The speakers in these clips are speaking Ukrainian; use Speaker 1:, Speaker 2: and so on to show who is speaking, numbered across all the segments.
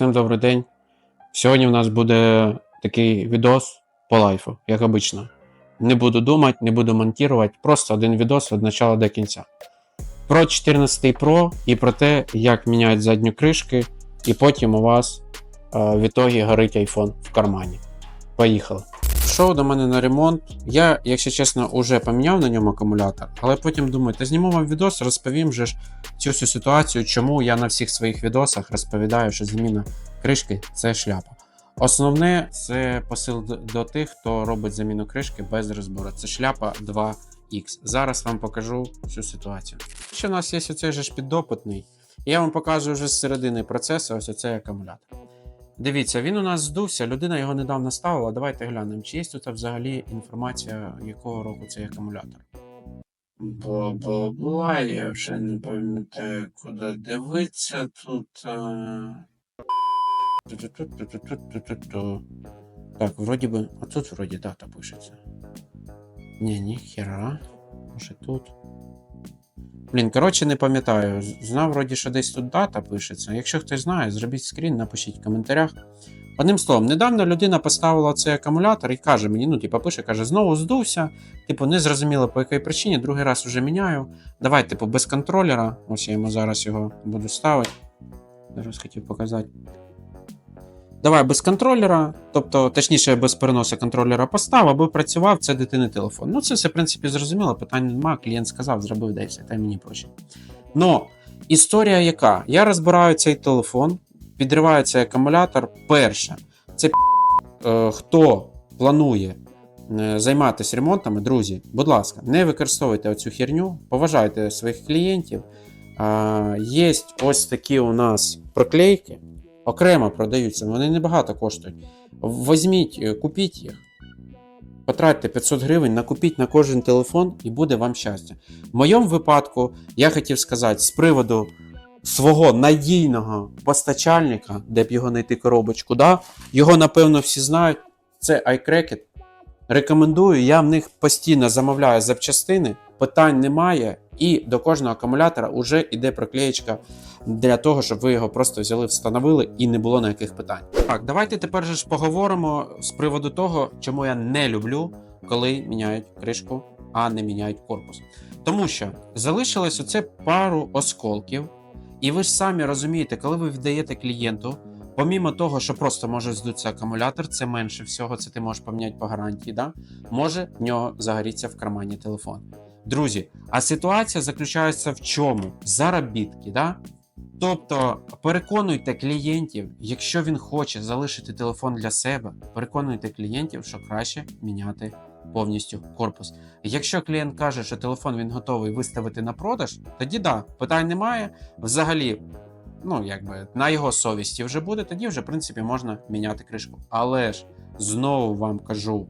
Speaker 1: Всім добрий день. Сьогодні в нас буде такий відос по лайфу, як обично. Не буду думати, не буду монтувати, просто один відос від початку до кінця. Про 14 Pro і про те, як міняють задню кришки, і потім у вас е, в ітогі горить iPhone в кармані. Поїхали. Пішов до мене на ремонт. Я, якщо чесно, вже поміняв на ньому акумулятор, але потім думаю, та зніму вам відос, розповім же ж цю всю ситуацію, чому я на всіх своїх відосах розповідаю, що заміна кришки це шляпа. Основне це посил до тих, хто робить заміну кришки без розбору. Це шляпа 2X. Зараз вам покажу всю ситуацію. Ще у нас є оцей же ж піддопитний. Я вам покажу вже з середини процесу ось оцей акумулятор. Дивіться, він у нас здувся, людина його недавно ставила. Давайте глянемо, чи є тут взагалі інформація, якого року цей акумулятор. Бла-бла-бла, я вже не пам'ятаю, куди дивитися тут. а. Так, вроді би. А тут вроді дата пишеться. Ні, ні, хера. Може тут. Блін, коротше, не пам'ятаю. Знав вроді, що десь тут дата пишеться. Якщо хтось знає, зробіть скрін, напишіть в коментарях. Одним словом, недавно людина поставила цей акумулятор і каже мені, ну, типу, пише, каже, знову здувся. Типу, не зрозуміло по якій причині, другий раз вже міняю. Давай, типу, без контролера. Ось я йому зараз його буду ставити. Зараз хотів показати. Давай без контролера, тобто, точніше, без переносу контролера постав, аби працював це дитини телефон. Ну, це все, в принципі, зрозуміло, питань немає. Клієнт сказав, зробив, все, та мені проще. Но історія яка? Я розбираю цей телефон, підриваю цей акумулятор. Перше, це е, хто планує е, займатися ремонтами, друзі, будь ласка, не використовуйте оцю херню, поважайте своїх клієнтів. Є ось такі у нас проклейки, окремо продаються, вони небагато коштують. Візьміть, е, купіть їх. Потратьте 500 гривень, накупіть на кожен телефон і буде вам щастя. В моєму випадку я хотів сказати з приводу свого надійного постачальника, де б його знайти коробочку, да? його напевно всі знають. Це iCracket. Рекомендую, я в них постійно замовляю запчастини, питань немає, і до кожного акумулятора вже йде проклеєчка для того, щоб ви його просто взяли, встановили і не було ніяких питань. Так, давайте тепер ж поговоримо з приводу того, чому я не люблю, коли міняють кришку, а не міняють корпус. Тому що залишилось оце пару осколків, і ви ж самі розумієте, коли ви віддаєте клієнту, помімо того, що просто може здутися акумулятор, це менше всього, це ти можеш поміняти по гарантії, да? може в нього загоріться в кармані телефон. Друзі, а ситуація заключається в чому? Заробітки, да? Тобто переконуйте клієнтів, якщо він хоче залишити телефон для себе, переконуйте клієнтів, що краще міняти повністю корпус. Якщо клієнт каже, що телефон він готовий виставити на продаж, тоді да, питань немає. Взагалі, ну якби на його совісті вже буде, тоді вже в принципі можна міняти кришку. Але ж знову вам кажу: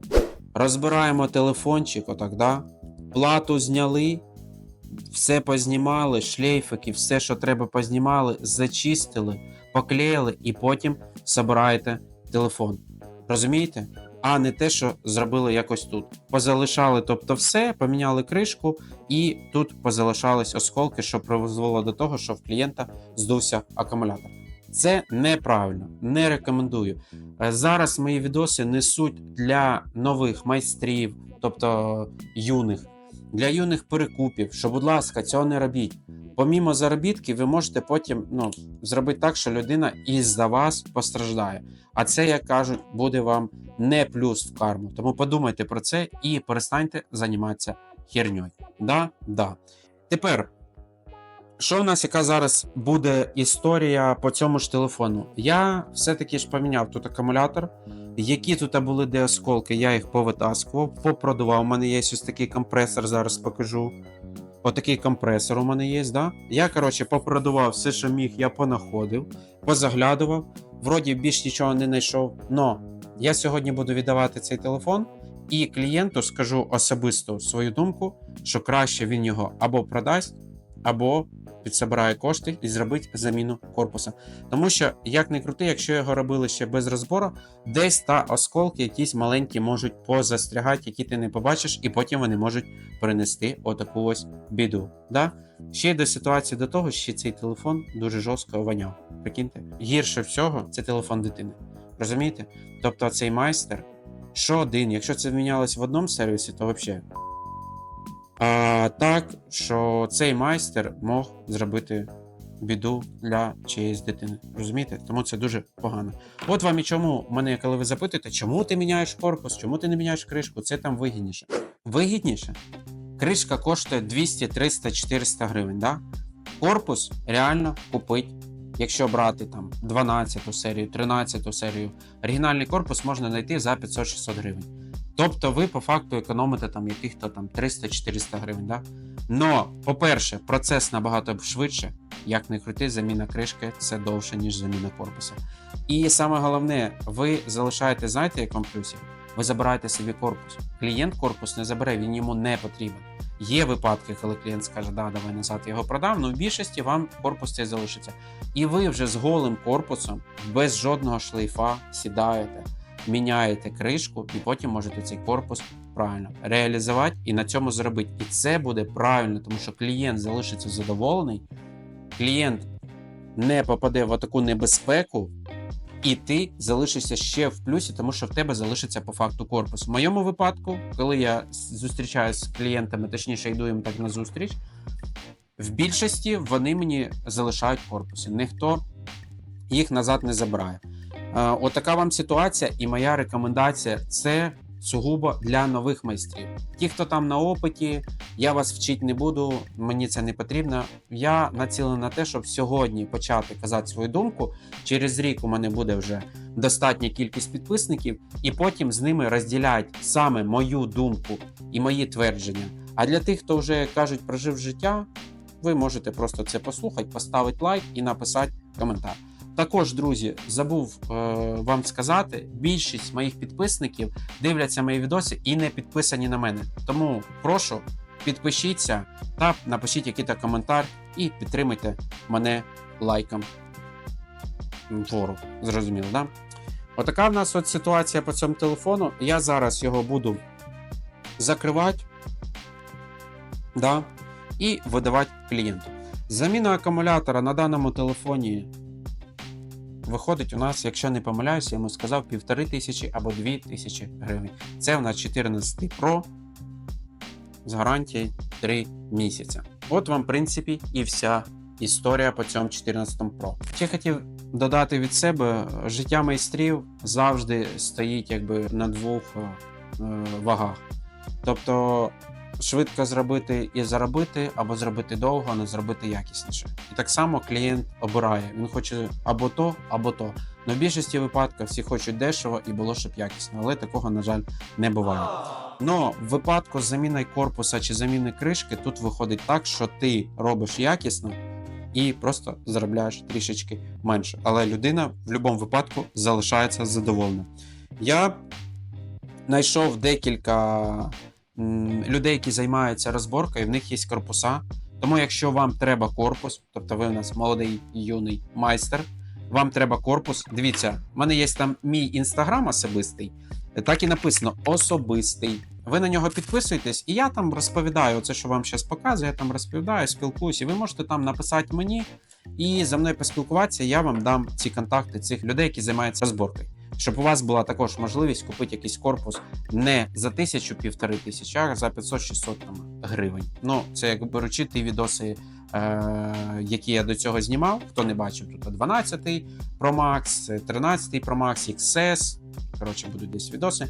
Speaker 1: розбираємо телефончик, отак, да? Плату зняли, все познімали, шлейфики, все, що треба, познімали, зачистили, поклеїли і потім забираєте телефон. Розумієте? А не те, що зробили якось тут. Позалишали, тобто, все, поміняли кришку, і тут позалишались осколки, що призвело до того, що в клієнта здувся акумулятор. Це неправильно, не рекомендую. Е, Зараз мої відоси несуть для нових майстрів, тобто юних, для юних перекупів, що, будь ласка, цього не робіть. Помімо заробітків, ви можете потім ну, зробити так, що людина із-за вас постраждає. А це, як кажуть, буде вам не плюс в карму. Тому подумайте про це і перестаньте займатися херньою. Да? Да. Тепер, що в нас, яка зараз буде історія по цьому ж телефону? Я все-таки ж поміняв тут акумулятор. Які тут були де осколки, я їх повитаскував, попродував. У мене є ось такий компресор, зараз покажу. Отакий компресор у мене є, да? Я, коротше, попродував все, що міг, я понаходив, позаглядував. Вроді більш нічого не знайшов. Но я сьогодні буду віддавати цей телефон, і клієнту скажу особисто свою думку, що краще він його або продасть, або підсобирає кошти і зробить заміну корпуса. Тому що, як не крути, якщо його робили ще без розбору, десь та осколки якісь маленькі можуть позастрягати, які ти не побачиш, і потім вони можуть принести отаку ось біду. Да? Ще й до ситуації до того, що цей телефон дуже жорстко воняв. Прикиньте, гірше всього це телефон дитини. Розумієте? Тобто цей майстер, що один, якщо це мінялось в одному сервісі, то взагалі. А так, що цей майстер мог зробити біду для чиєїсь дитини. Розумієте? Тому це дуже погано. От вам і чому мене, коли ви запитуєте, чому ти міняєш корпус, чому ти не міняєш кришку, це там вигідніше. Вигідніше. Кришка коштує 200, 300, 400 гривень. Да? Корпус реально купить. Якщо брати там 12 серію, 13 серію, оригінальний корпус можна знайти за 500-600 гривень. Тобто ви по факту економите там яких-то там 300-400 гривень. Да? Но, по-перше, процес набагато швидше, як не крути, заміна кришки це довше, ніж заміна корпуса. І саме головне, ви залишаєте, знаєте, в якому плюсі? Ви забираєте собі корпус. Клієнт корпус не забере, він йому не потрібен. Є випадки, коли клієнт скаже, да, давай назад його продам, але в більшості вам корпус цей залишиться. І ви вже з голим корпусом, без жодного шлейфа сідаєте, міняєте кришку, і потім можете цей корпус правильно реалізувати і на цьому заробити. І це буде правильно, тому що клієнт залишиться задоволений, клієнт не попаде в таку небезпеку, і ти залишишся ще в плюсі, тому що в тебе залишиться по факту корпус. В моєму випадку, коли я зустрічаюся з клієнтами, точніше йду їм так на зустріч, в більшості вони мені залишають корпуси. Ніхто їх назад не забирає. Е, Отака вам ситуація, і моя рекомендація це сугубо для нових майстрів. Ті, хто там на опиті, я вас вчити не буду, мені це не потрібно. Я націлений на те, щоб сьогодні почати казати свою думку. Через рік у мене буде вже достатня кількість підписників, і потім з ними розділяти саме мою думку і мої твердження. А для тих, хто вже кажуть, прожив життя, ви можете просто це послухати, поставити лайк і написати коментар. Також, друзі, забув е, вам сказати, більшість моїх підписників дивляться мої відоси і не підписані на мене. Тому прошу, підпишіться та напишіть якийсь коментар і підтримуйте мене лайком. Вгору. Зрозуміло, да? Отака в нас от ситуація по цьому телефону. Я зараз його буду закривати да, і видавати клієнту. Заміна акумулятора на даному телефоні виходить у нас, якщо не помиляюся, я йому сказав півтори тисячі або дві тисячі гривень. Це у нас 14 Pro з гарантією 3 місяця. От вам, в принципі, і вся історія по цьому 14 Pro. Ще хотів додати від себе, життя майстрів завжди стоїть якби на двох е, вагах. Тобто швидко зробити і заробити, або зробити довго, але зробити якісніше. І так само клієнт обирає. Він хоче або то, або то. Но в більшості випадків всі хочуть дешево і було щоб якісно, але такого, на жаль, не буває. Но в випадку з заміною корпуса чи заміни кришки тут виходить так, що ти робиш якісно і просто заробляєш трішечки менше. Але людина в будь-якому випадку залишається задоволена. Я знайшов декілька людей, які займаються розборкою, в них є корпуса. Тому, якщо вам треба корпус, тобто ви у нас молодий юний майстер, вам треба корпус. Дивіться, в мене є там мій інстаграм особистий, так і написано особистий. Ви на нього підписуєтесь, і я там розповідаю оце, що вам зараз показую. Я там розповідаю, спілкуюся. Ви можете там написати мені і за мною поспілкуватися. Я вам дам ці контакти цих людей, які займаються розборкою. Щоб у вас була також можливість купити якийсь корпус не за тисячу півтори тисячі, а за 500-600 гривень. Ну, це як беручи ті відоси, е- які я до цього знімав. Хто не бачив, тут 12 Pro Max, 13 Pro Max, XS. Коротше, будуть десь відоси.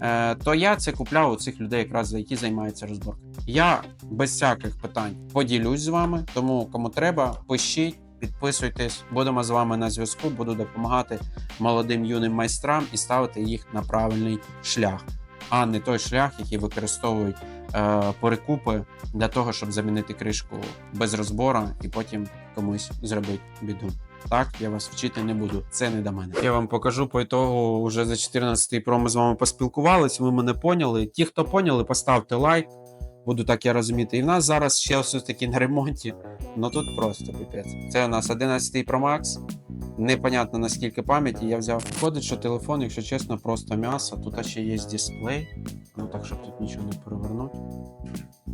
Speaker 1: Е, то я це купляв у цих людей, якраз які займаються розборкою. Я без всяких питань поділюсь з вами, тому кому треба, пишіть. Підписуйтесь, будемо з вами на зв'язку. Буду допомагати молодим юним майстрам і ставити їх на правильний шлях, а не той шлях, який використовують е, перекупи для того, щоб замінити кришку без розбору і потім комусь зробити біду. Так, я вас вчити не буду. Це не до мене. Я вам покажу по ітогу. Уже за 14 Pro ми з вами поспілкувалися. Ви мене поняли. Ті, хто поняли, поставте лайк. Буду так я розуміти. І в нас зараз ще все таки на ремонті. Ну тут просто піпець. Це у нас 11 Pro Max. Непонятно наскільки пам'яті я взяв. Входить, що телефон, якщо чесно, просто м'ясо. Тут ще є дисплей. Ну так, щоб тут нічого не перевернути.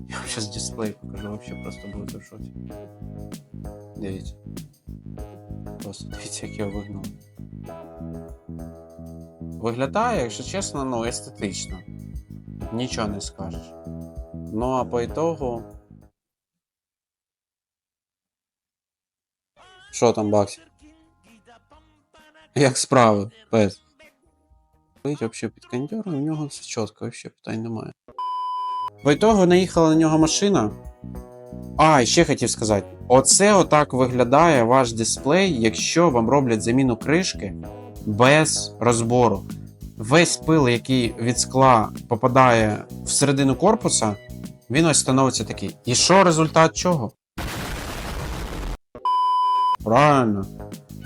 Speaker 1: Я вам зараз дисплей покажу, вообще просто буде в шоці. Дивіться. Просто дивіться, як я вигнув. Виглядає, якщо чесно, ну, естетично. Нічого не скажеш. Ну а по ітогу. Що там, Баксі? Як справи, пес? Взагалі під кондьором, у нього все чітко, взагалі питань немає. По ітогу наїхала на нього машина. А, ще хотів сказати: оце отак виглядає ваш дисплей, якщо вам роблять заміну кришки без розбору. Весь пил, який від скла попадає всередину корпуса, він ось становиться такий. І що результат чого? Правильно.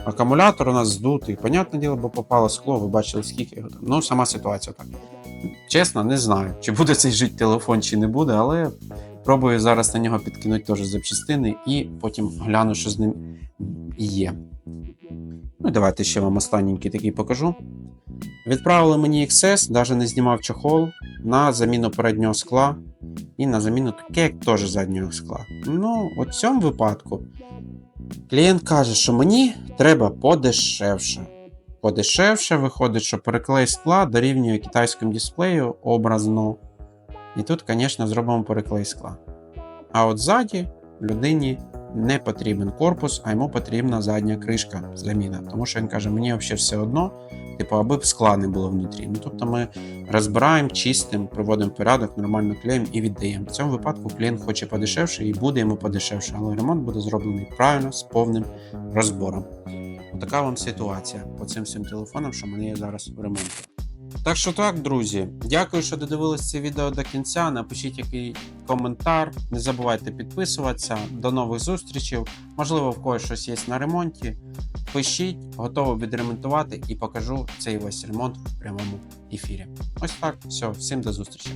Speaker 1: Акумулятор у нас здутий. Понятне діло, бо попало скло, ви бачили, скільки його там. Ну, сама ситуація так. Чесно, не знаю, чи буде цей жити телефон, чи не буде, але пробую зараз на нього підкинути теж запчастини і потім гляну, що з ним є. Ну, давайте ще вам останній такий покажу. Відправили мені XS, навіть не знімав чохол на заміну переднього скла і на заміну таке, теж заднього скла. Ну, у цьому випадку клієнт каже, що мені треба подешевше. Подешевше виходить, що переклей скла дорівнює китайському дисплею образно. І тут, звісно, зробимо переклей скла. А от ззаді людині не потрібен корпус, а йому потрібна задня кришка заміна. Тому що він каже, мені взагалі все одно, типу, аби б скла не було внутрі. Ну, тобто ми розбираємо, чистимо, приводимо в порядок, нормально клеїмо і віддаємо. В цьому випадку клієнт хоче подешевше і буде йому подешевше, але ремонт буде зроблений правильно, з повним розбором. Така вам ситуація по цим всім телефонам, що мене є зараз в ремонті. Так що так, друзі, дякую, що додивились це відео до кінця. Напишіть який коментар. Не забувайте підписуватися. До нових зустрічей. Можливо, в когось щось є на ремонті. Пишіть, готово відремонтувати і покажу цей весь ремонт в прямому ефірі. Ось так, все, всім до зустрічі.